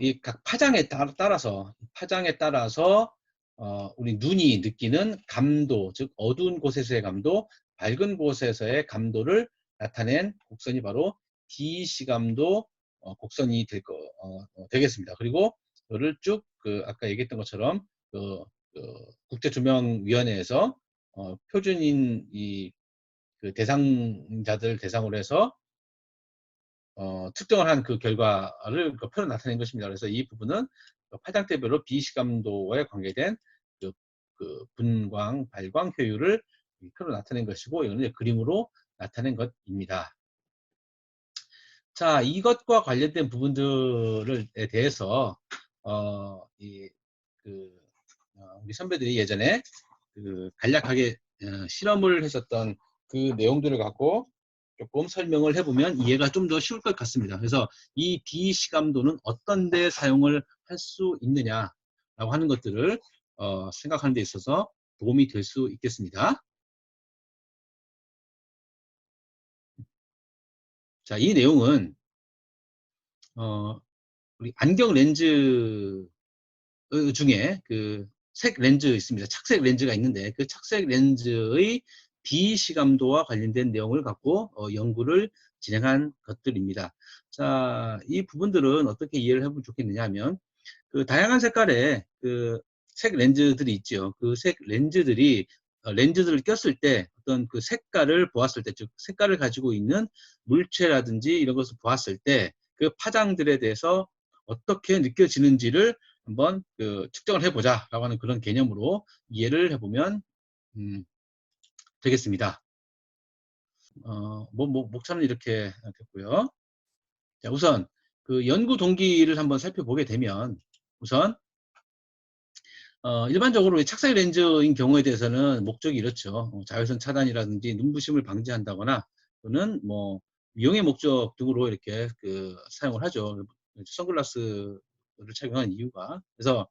이 각 파장에 따- 따라서 파장에 따라서 어, 우리 눈이 느끼는 감도, 즉 어두운 곳에서의 감도, 밝은 곳에서의 감도를 나타낸 곡선이 바로 D 시감도 어, 곡선이 될 거, 어, 어, 되겠습니다. 그리고 이거를 쭉 그 아까 얘기했던 것처럼 그, 그 국제조명위원회에서 어, 표준인 이 그 대상자들 대상으로 해서 어, 측정을 한 그 결과를 그 표로 나타낸 것입니다. 그래서 이 부분은 그 파장대별로 비시감도에 관계된 그, 그 분광, 발광 효율을 이 표로 나타낸 것이고 이거는 그림으로 나타낸 것입니다. 자, 이것과 관련된 부분들에 대해서 어, 이, 그, 어, 우리 선배들이 예전에 그 간략하게 어, 실험을 했었던 그 내용들을 갖고 조금 설명을 해보면 이해가 좀 더 쉬울 것 같습니다. 그래서 이 비시감도는 어떤 데 사용을 할 수 있느냐라고 하는 것들을 어, 생각하는 데 있어서 도움이 될 수 있겠습니다. 자, 이 내용은 어, 우리 안경 렌즈 어, 중에 그 색 렌즈 있습니다. 착색 렌즈가 있는데 그 착색 렌즈의 비시감도와 관련된 내용을 갖고 어, 연구를 진행한 것들입니다. 자, 이 부분들은 어떻게 이해를 해보면 좋겠느냐 하면 그 다양한 색깔의 그 색 렌즈들이 있죠. 그 색 렌즈들이 어, 렌즈들을 꼈을 때 어떤 그 색깔을 보았을 때, 즉 색깔을 가지고 있는 물체라든지 이런 것을 보았을 때 그 파장들에 대해서 어떻게 느껴지는지를 한번 그 측정을 해보자라고 하는 그런 개념으로 이해를 해보면 음, 되겠습니다. 어, 뭐, 뭐, 목차는 이렇게 됐고요. 자, 우선 그 연구 동기를 한번 살펴보게 되면 우선 어, 일반적으로 착색 렌즈인 경우에 대해서는 목적이 이렇죠. 어, 자외선 차단이라든지 눈부심을 방지한다거나 또는 뭐 미용의 목적 등으로 이렇게 그 사용을 하죠. 선글라스를 착용한 이유가 그래서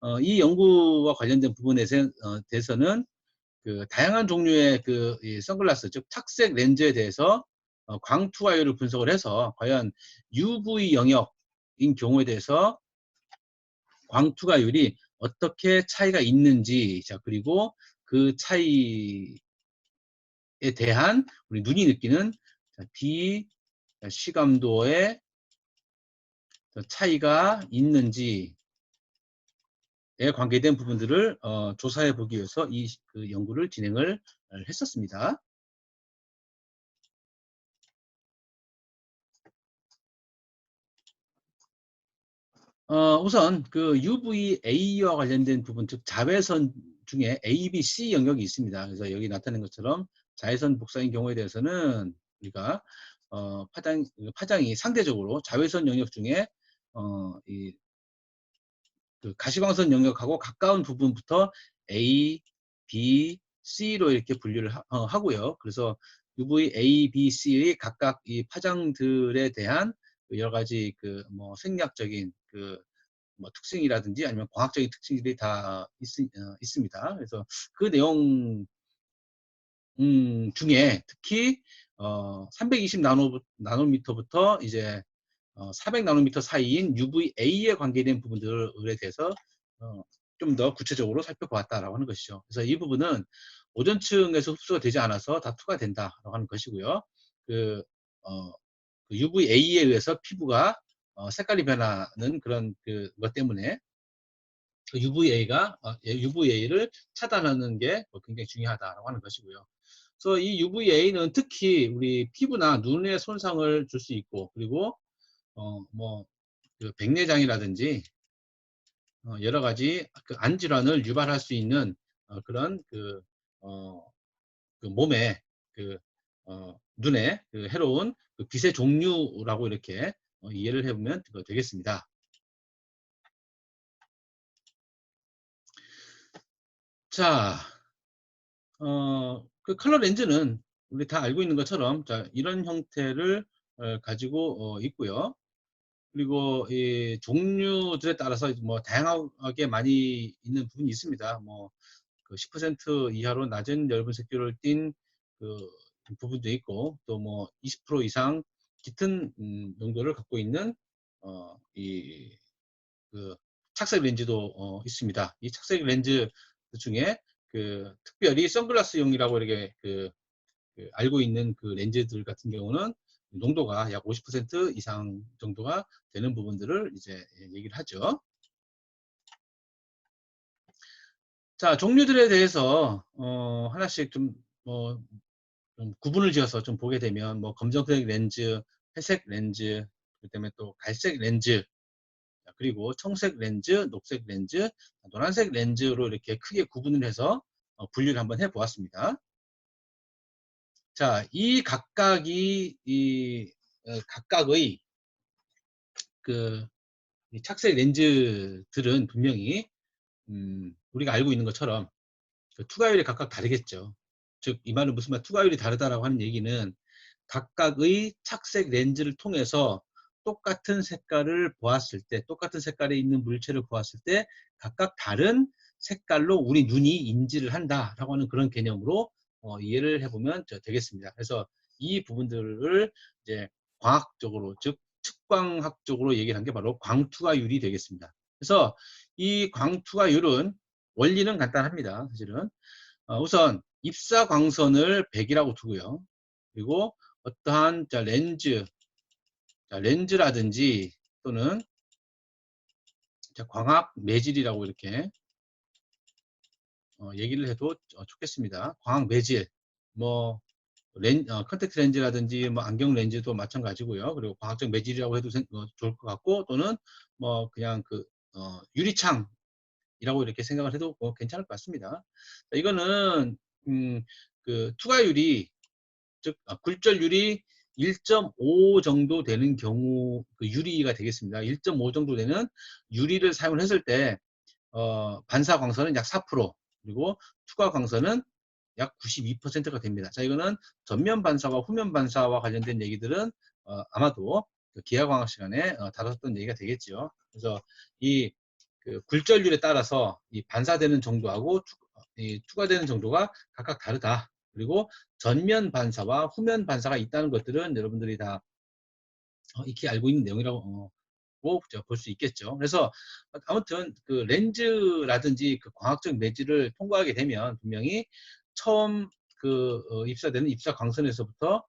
어, 이 연구와 관련된 부분에 어, 대해서는 그 다양한 종류의 그 선글라스 즉 착색 렌즈에 대해서 어, 광투화율을 분석을 해서 과연 UV 영역인 경우에 대해서 광투가율이 어떻게 차이가 있는지 자 그리고 그 차이에 대한 우리 눈이 느끼는 비 시감도의 차이가 있는지에 관계된 부분들을 어, 조사해 보기 위해서 이 그 연구를 진행을 했었습니다. 어, 우선 그 UVA와 관련된 부분, 즉 자외선 중에 A, B, C 영역이 있습니다. 그래서 여기 나타낸 것처럼 자외선 복사인 경우에 대해서는 우리가 어, 파장, 파장이 상대적으로 자외선 영역 중에 어, 이, 그 가시광선 영역하고 가까운 부분부터 A, B, C로 이렇게 분류를 하, 어, 고요 그래서 UV A, B, C의 각각 이 파장들에 대한 그 여러 가지 그 뭐 생략적인 그 뭐 특징이라든지 아니면 과학적인 특징들이 다 있, 어, 있습니다. 그래서 그 내용 음, 중에 특히 어, 320 나노, 나노미터부터 이제 어, 400 나노미터 사이인 UVA에 관계된 부분들에 대해서 어, 좀더 구체적으로 살펴보았다라고 하는 것이죠. 그래서 이 부분은 오전층에서 흡수가 되지 않아서 다 투과된다라고 하는 것이고요. 그, 어, 그 UVA에 의해서 피부가 어, 색깔이 변하는 그런 그 것 때문에 그 UVA가 어, UVA를 차단하는 게뭐 굉장히 중요하다라고 하는 것이고요. 그래서 이 UVA는 특히 우리 피부나 눈에 손상을 줄 수 있고 그리고 어 뭐 그 백내장이라든지 어, 여러 가지 그 안질환을 유발할 수 있는 어, 그런 그, 어, 그 몸에 그 어, 눈에 그 해로운 그 빛의 종류라고 이렇게 어, 이해를 해보면 되겠습니다. 자, 어, 그 컬러 렌즈는 우리 다 알고 있는 것처럼 자, 이런 형태를 어, 가지고 어, 있고요. 그리고 이 종류들에 따라서 뭐 다양하게 많이 있는 부분이 있습니다. 뭐10% 그 이하로 낮은 엷은 색조를 띤 그 부분도 있고 또 뭐 20% 이상 짙은 음, 농도를 갖고 있는 어, 이 그 착색 렌즈도 어, 있습니다. 이 착색 렌즈 중에 그 특별히 선글라스용이라고 이렇게 그, 그 알고 있는 그 렌즈들 같은 경우는 농도가 약 50% 이상 정도가 되는 부분들을 이제 얘기를 하죠. 자, 종류들에 대해서 어, 하나씩 좀, 뭐, 좀 구분을 지어서 좀 보게 되면 뭐 검정색 렌즈, 회색 렌즈, 그다음에 또 갈색 렌즈, 그리고 청색 렌즈, 녹색 렌즈, 노란색 렌즈로 이렇게 크게 구분을 해서 어, 분류를 한번 해 보았습니다. 자, 이 각각이 이 어, 각각의 그 착색 렌즈들은 분명히 음, 우리가 알고 있는 것처럼 그 투과율이 각각 다르겠죠. 즉, 이 말은 무슨 말, 투과율이 다르다라고 하는 얘기는 각각의 착색 렌즈를 통해서 똑같은 색깔을 보았을 때, 똑같은 색깔에 있는 물체를 보았을 때 각각 다른 색깔로 우리 눈이 인지를 한다라고 하는 그런 개념으로 어, 이해를 해보면 되겠습니다. 그래서 이 부분들을 이제 광학적으로, 즉 측광학적으로 얘기를 한게 바로 광투과율이 되겠습니다. 그래서 이 광투과율은 원리는 간단합니다. 사실은 어, 우선 입사 광선을 100이라고 두고요. 그리고 어떠한 자, 렌즈, 자, 렌즈라든지 또는 자, 광학 매질이라고 이렇게 어, 얘기를 해도 어, 좋겠습니다. 광학 매질, 뭐 렌, 어, 컨택트 렌즈라든지 뭐 안경 렌즈도 마찬가지고요. 그리고 광학적 매질이라고 해도 생, 어, 좋을 것 같고 또는 뭐 그냥 그 어, 유리창 이라고 이렇게 생각을 해도 뭐 괜찮을 것 같습니다. 자, 이거는 음, 그 투과율이 즉 아, 굴절율이 1.5 정도 되는 경우 그 유리가 되겠습니다. 1.5 정도 되는 유리를 사용했을 때 어, 반사 광선은 약 4% 그리고 투과 광선은 약 92%가 됩니다. 자 이거는 전면 반사와 후면 반사와 관련된 얘기들은 어, 아마도 그 기하광학 시간에 어, 다뤘던 얘기가 되겠죠. 그래서 이 그 굴절률에 따라서 이 반사되는 정도하고 이 추가되는 정도가 각각 다르다. 그리고 전면 반사와 후면 반사가 있다는 것들은 여러분들이 다 어, 익히 알고 있는 내용이라고 어, 볼 수 있겠죠. 그래서 아무튼 그 렌즈라든지 그 광학적 렌즈를 통과하게 되면 분명히 처음 그 어, 입사되는 입사 광선에서부터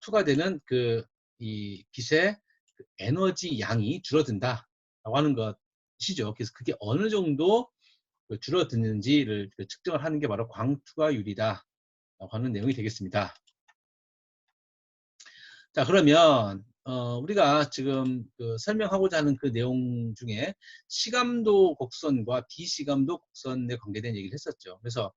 추가되는 그 이 빛의 그 에너지 양이 줄어든다라고 하는 것 시죠. 그래서 그게 어느 정도 그 줄어드는지를 그 측정을 하는 게 바로 광투과율이다 라고 하는 내용이 되겠습니다. 자 그러면 어, 우리가 지금 그 설명하고자 하는 그 내용 중에 시감도 곡선과 비시감도 곡선에 관계된 얘기를 했었죠. 그래서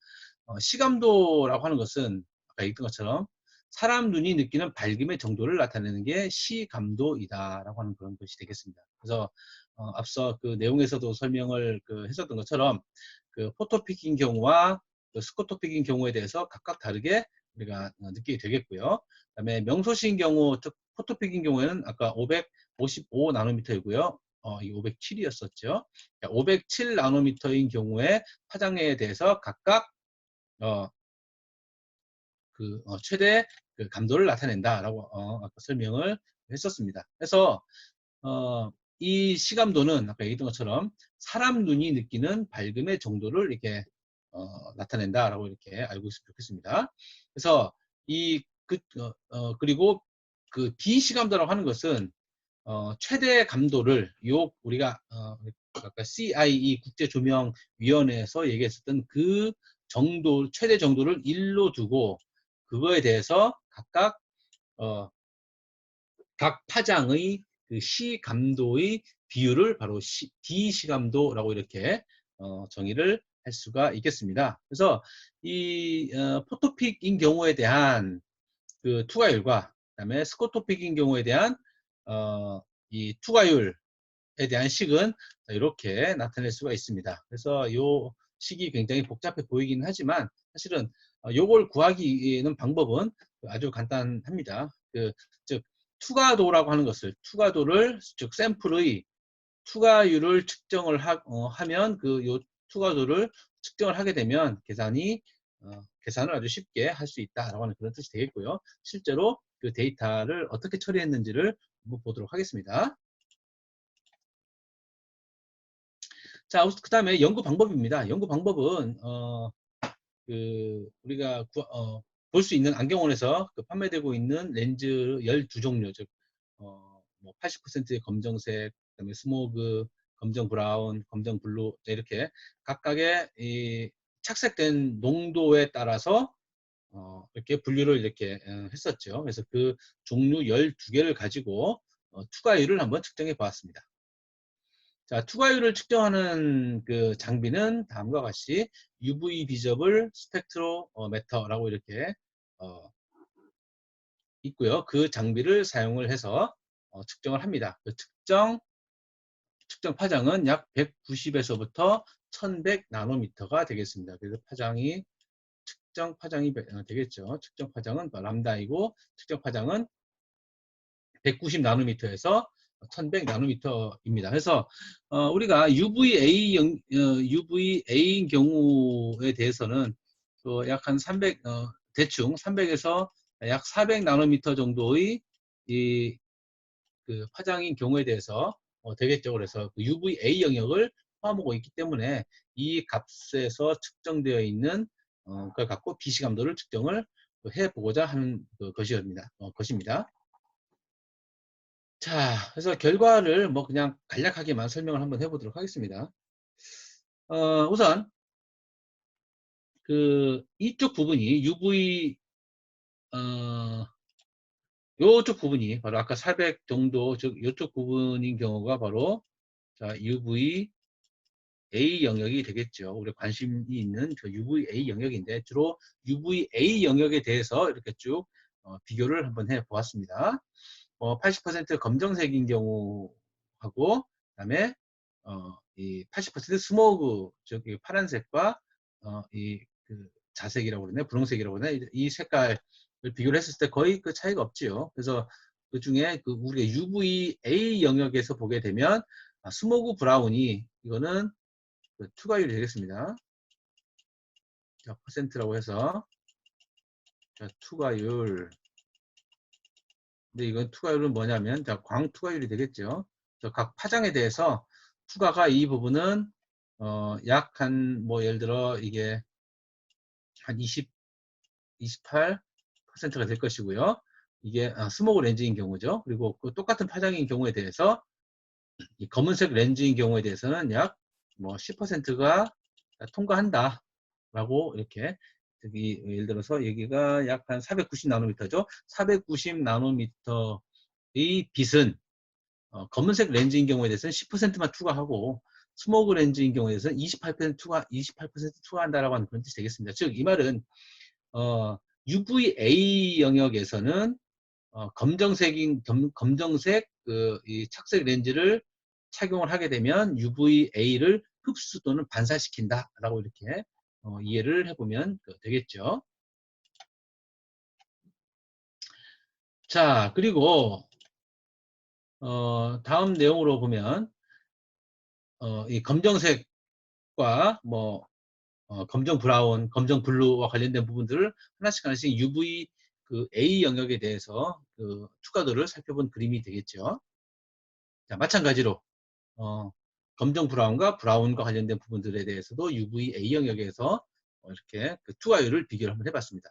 어, 시감도라고 하는 것은 아까 얘기했던 것처럼 사람 눈이 느끼는 밝음의 정도를 나타내는 게 시감도이다라고 하는 그런 것이 되겠습니다. 그래서 어, 앞서 그 내용에서도 설명을 그 했었던 것처럼 그 포토픽인 경우와 그 스코토픽인 경우에 대해서 각각 다르게 우리가 어, 느끼게 되겠고요. 그다음에 명소시인 경우, 즉 포토픽인 경우에는 아까 555 나노미터이고요. 어, 이 507이었었죠. 507 나노미터인 경우에 파장에 대해서 각각 어, 그 어, 최대 그 감도를 나타낸다라고 어, 아까 설명을 했었습니다. 그래서 어, 이 시감도는 아까 얘기했던 것처럼 사람 눈이 느끼는 밝음의 정도를 이렇게 어, 나타낸다라고 이렇게 알고 있으면 좋겠습니다. 그래서 이 그, 어, 어, 그리고 그 비시감도라고 하는 것은 어, 최대 감도를 요 우리가 어, 아까 CIE 국제조명위원회에서 얘기했었던 그 정도 최대 정도를 1로 두고 그거에 대해서 각각 어, 각 파장의 그 시감도의 비율을 바로 시, D시감도라고 이렇게 어, 정의를 할 수가 있겠습니다. 그래서 이 어, 포토픽인 경우에 대한 그 투과율과 그 다음에 스코토픽인 경우에 대한 어, 이 투과율에 대한 식은 이렇게 나타낼 수가 있습니다. 그래서 이 식이 굉장히 복잡해 보이긴 하지만 사실은 요걸 구하기는 방법은 아주 간단합니다. 그, 즉 투과도라고 하는 것을 투과도를 즉 샘플의 투과율을 측정을 하, 어, 하면 그 요 투과도를 측정을 하게 되면 계산이 어, 계산을 아주 쉽게 할 수 있다라고 하는 그런 뜻이 되겠고요. 실제로 그 데이터를 어떻게 처리했는지를 한번 보도록 하겠습니다. 자, 그 다음에 연구 방법입니다. 연구 방법은, 어, 그, 우리가, 어, 볼 수 있는 안경원에서 그 판매되고 있는 렌즈 12종류, 즉, 어, 뭐 80%의 검정색, 그다음에 스모그, 검정 브라운, 검정 블루 이렇게 각각의 이 착색된 농도에 따라서 어, 이렇게 분류를 이렇게 어, 했었죠. 그래서 그 종류 12개를 가지고 어, 투과율을 한번 측정해 보았습니다. 자, 투과율을 측정하는 그 장비는 다음과 같이 UV 비저블 스펙트로메터라고 이렇게 어, 있고요. 그 장비를 사용을 해서 어, 측정을 합니다. 그 측정 측정 파장은 약 190에서부터 1100 나노미터가 되겠습니다. 그래서 파장이 측정 파장이 어, 되겠죠. 측정 파장은 람다이고 측정 파장은 190 나노미터에서 1100 나노미터입니다. 그래서 어, 우리가 UVA 영, 어, UVA인 경우에 대해서는 약한 300 어, 대충 300에서 약 400 나노미터 정도의 이 그 파장인 경우에 대해서 어, 되겠죠. 그래서 그 UVA 영역을 포함하고 있기 때문에 이 값에서 측정되어 있는 어, 그걸 갖고 비시감도를 측정을 해보고자 하는 그 것이옵니다. 어, 것입니다. 자, 그래서 결과를 뭐 그냥 간략하게만 설명을 한번 해보도록 하겠습니다. 어, 우선 그 이쪽 부분이 UV 어, 요쪽 부분이 바로 아까 400 정도 즉 요쪽 부분인 경우가 바로 자 UV A 영역이 되겠죠. 우리 관심이 있는 그 UVA 영역인데 주로 UVA 영역에 대해서 이렇게 쭉 어, 비교를 한번 해 보았습니다. 어, 80% 검정색인 경우하고 그다음에 어, 이80% 스모그 즉 파란색과 어, 이그 자색이라고 그러네 분홍색이라고 그러네 이 색깔 비교를 했을 때 거의 그 차이가 없지요. 그래서 그 중에 그 우리가 UVA 영역에서 보게 되면 아, 스모그 브라운이 이거는 그 투과율이 되겠습니다. 자, 퍼센트라고 해서 자, 투과율 근데 이건 투과율은 뭐냐면 자, 광 투과율이 되겠죠. 각 파장에 대해서 투과가 이 부분은 어, 약 한 뭐 예를 들어 이게 한 20, 28 퍼센트가 될 것이고요. 이게 어, 스모그 렌즈인 경우죠. 그리고 그 똑같은 파장인 경우에 대해서 이 검은색 렌즈인 경우에 대해서는 약 뭐 10%가 통과한다. 라고 이렇게 여기 예를 들어서 여기가 약 한 490 나노미터죠. 490 나노미터의 빛은 어, 검은색 렌즈인 경우에 대해서는 10%만 투과하고 스모그 렌즈인 경우에 대해서는 28% 투과 28% 투과한다라고 하는 그런 뜻이 되겠습니다. 즉 이 말은 어, UVA 영역에서는 어, 검정색인 검, 정색 그, 이 착색 렌즈를 착용을 하게 되면 UVA를 흡수 또는 반사시킨다 라고 이렇게 어, 이해를 해보면 그 되겠죠. 자 그리고 어, 다음 내용으로 보면 어, 이 검정색과 뭐 어, 검정 브라운, 검정 블루와 관련된 부분들을 하나씩 하나씩 UV 그 A 영역에 대해서 그 추가도를 살펴본 그림이 되겠죠. 자, 마찬가지로 어, 검정 브라운과 브라운과 관련된 부분들에 대해서도 UV A 영역에서 어, 이렇게 그 투과율을 비교를 한번 해봤습니다.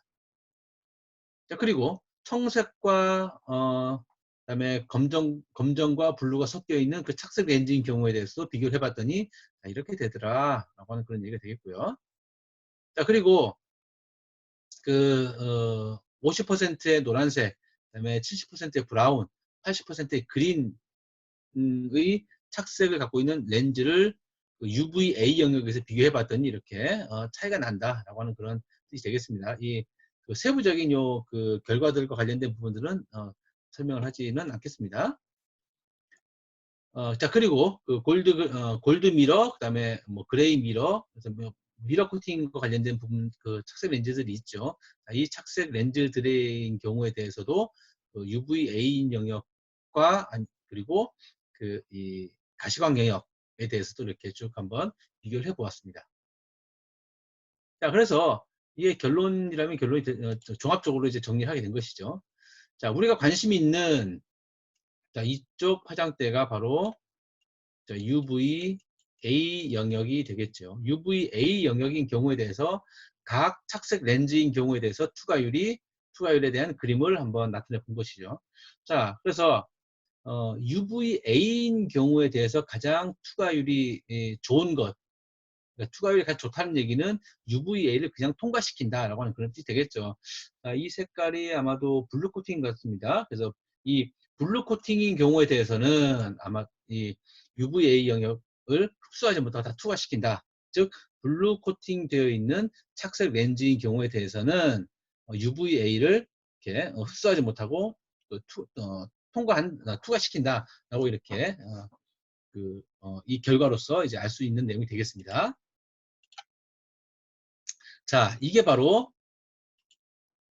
자, 그리고 청색과 어, 그다음에 검정 검정과 블루가 섞여 있는 그 착색 렌즈인 경우에 대해서 비교를 해봤더니 아, 이렇게 되더라라고 하는 그런 얘기가 되겠고요. 자, 그리고 그, 어, 50%의 노란색, 그 다음에 70%의 브라운, 80%의 그린의 착색을 갖고 있는 렌즈를 그 UVA 영역에서 비교해 봤더니 이렇게 어, 차이가 난다라고 하는 그런 뜻이 되겠습니다. 이그 세부적인 요 그 결과들과 관련된 부분들은 어, 설명을 하지는 않겠습니다. 어, 자 그리고 그 골드 어, 골드 미러 그다음에 뭐 그레이 미러 그래서 뭐 미러 코팅과 관련된 부분 그 착색 렌즈들이 있죠. 이 착색 렌즈들의 경우에 대해서도 그 UVA 영역과 그리고 그 이 가시광 영역에 대해서도 이렇게 쭉 한번 비교를 해 보았습니다. 자, 그래서 이게 결론이라면 결론이 어, 종합적으로 이제 정리를 하게 된 것이죠. 자, 우리가 관심 있는 자, 이쪽 화장대가 바로 UV A 영역이 되겠죠. UVA 영역인 경우에 대해서 각 착색 렌즈인 경우에 대해서 투과율이 투과율에 대한 그림을 한번 나타내 본 것이죠. 자, 그래서 어, UVA인 경우에 대해서 가장 투과율이 예, 좋은 것, 그러니까 투과율이 가장 좋다는 얘기는 UVA를 그냥 통과시킨다라고 하는 그런 뜻이 되겠죠. 자, 이 색깔이 아마도 블루 코팅 같습니다. 그래서 이 블루 코팅인 경우에 대해서는 아마 이 UVA 영역을 흡수하지 못하고 다 투과시킨다. 즉 블루 코팅 되어 있는 착색 렌즈인 경우에 대해서는 UVA를 이렇게 어, 흡수하지 못하고 투, 어, 통과한 어, 투과시킨다라고 이렇게 어, 그, 어, 이 결과로서 이제 알 수 있는 내용이 되겠습니다. 자, 이게 바로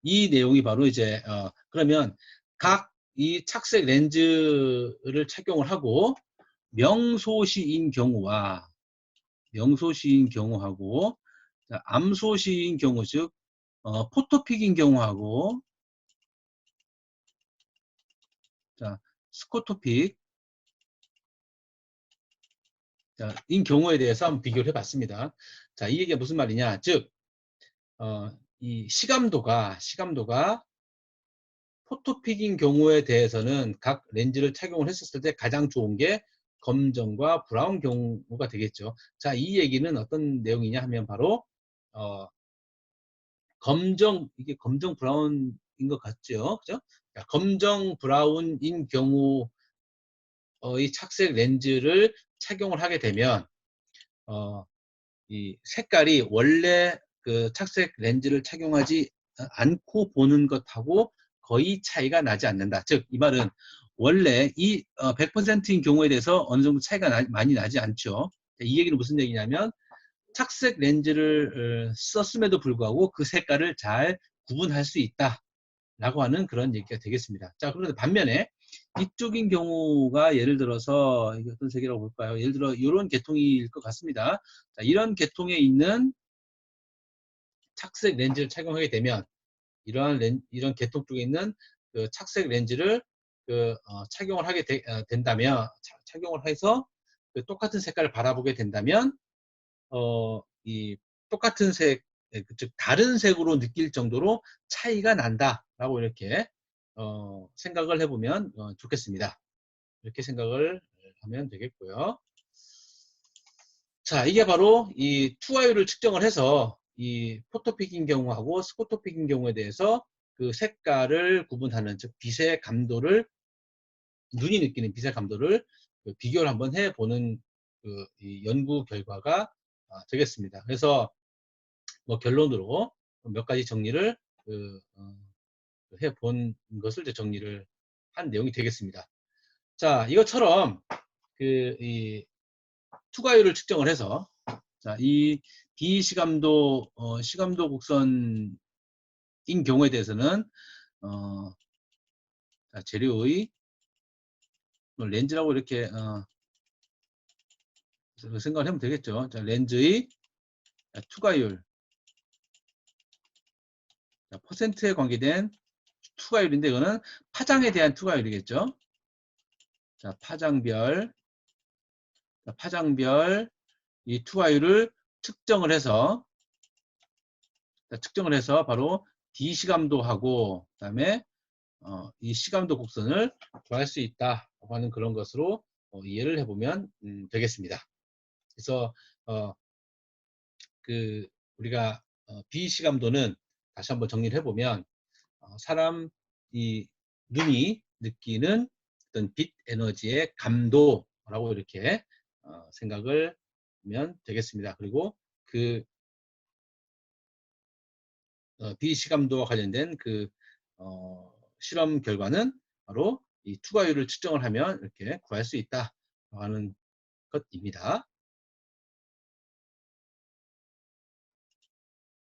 이 내용이 바로 이제 어, 그러면 각 이 착색 렌즈를 착용을 하고 명소시인 경우와 명소시인 경우하고 자, 암소시인 경우 즉 어, 포토픽인 경우하고 자, 스코토픽 자, 인 경우에 대해서 한번 비교를 해봤습니다. 자, 이 얘기가 무슨 말이냐? 즉, 어, 이 시감도가 시감도가 포토픽인 경우에 대해서는 각 렌즈를 착용을 했었을 때 가장 좋은 게 검정과 브라운 경우가 되겠죠. 자, 이 얘기는 어떤 내용이냐 하면 바로 어, 검정 이게 검정 브라운인 것 같죠, 그죠? 자, 검정 브라운인 경우 어, 이 착색 렌즈를 착용을 하게 되면 어, 이 색깔이 원래 그 착색 렌즈를 착용하지 않고 보는 것하고 거의 차이가 나지 않는다. 즉, 이 말은 원래 이 100%인 어, 경우에 대해서 어느 정도 차이가 나, 많이 나지 않죠. 이 얘기는 무슨 얘기냐면 착색 렌즈를 어, 썼음에도 불구하고 그 색깔을 잘 구분할 수 있다. 라고 하는 그런 얘기가 되겠습니다. 자, 그런데 반면에 이쪽인 경우가 예를 들어서 어떤 색이라고 볼까요? 예를 들어 이런 계통일 것 같습니다. 자, 이런 계통에 있는 착색 렌즈를 착용하게 되면 이러한 렌, 이런 계통 쪽에 있는 그 착색 렌즈를 그 어, 착용을 하게 되, 어, 된다면 차, 착용을 해서 그 똑같은 색깔을 바라보게 된다면 어, 이 똑같은 색, 예, 그즉 다른 색으로 느낄 정도로 차이가 난다 라고 이렇게 어, 생각을 해보면 어, 좋겠습니다. 이렇게 생각을 하면 되겠고요. 자, 이게 바로 이 투화율을 측정을 해서 이 포토픽인 경우하고 스포토픽인 경우에 대해서 그 색깔을 구분하는 즉 빛의 감도를 눈이 느끼는 빛의 감도를 그 비교를 한번 해보는 그 연구 결과가 아, 되겠습니다. 그래서 뭐 결론으로 몇 가지 정리를 그, 어, 해본 것을 이제 정리를 한 내용이 되겠습니다. 자, 이것처럼 그 이 투과율을 측정을 해서 자, 이 비시감도 어, 시감도 곡선인 경우에 대해서는 어, 자, 재료의 뭐 렌즈라고 이렇게 어, 생각을 하면 되겠죠. 자, 렌즈의 투과율 자, 퍼센트에 관계된 투과율인데 이거는 파장에 대한 투과율이겠죠. 자, 파장별 자, 파장별 이 투과율을 측정을 해서 측정을 해서 바로 D 시감도하고 그다음에 어, 이 시감도 곡선을 구할 수 있다라고 하는 그런 것으로 어, 이해를 해보면 음, 되겠습니다. 그래서 어, 그 우리가 어, 비시감도는 다시 한번 정리를 해보면 어, 사람 이 눈이 느끼는 어떤 빛 에너지의 감도라고 이렇게 어, 생각을 하면 되겠습니다. 그리고 그 어, 비시감도와 관련된 그 어, 실험 결과는 바로 이 투과율을 측정을 하면 이렇게 구할 수 있다 하는 것입니다.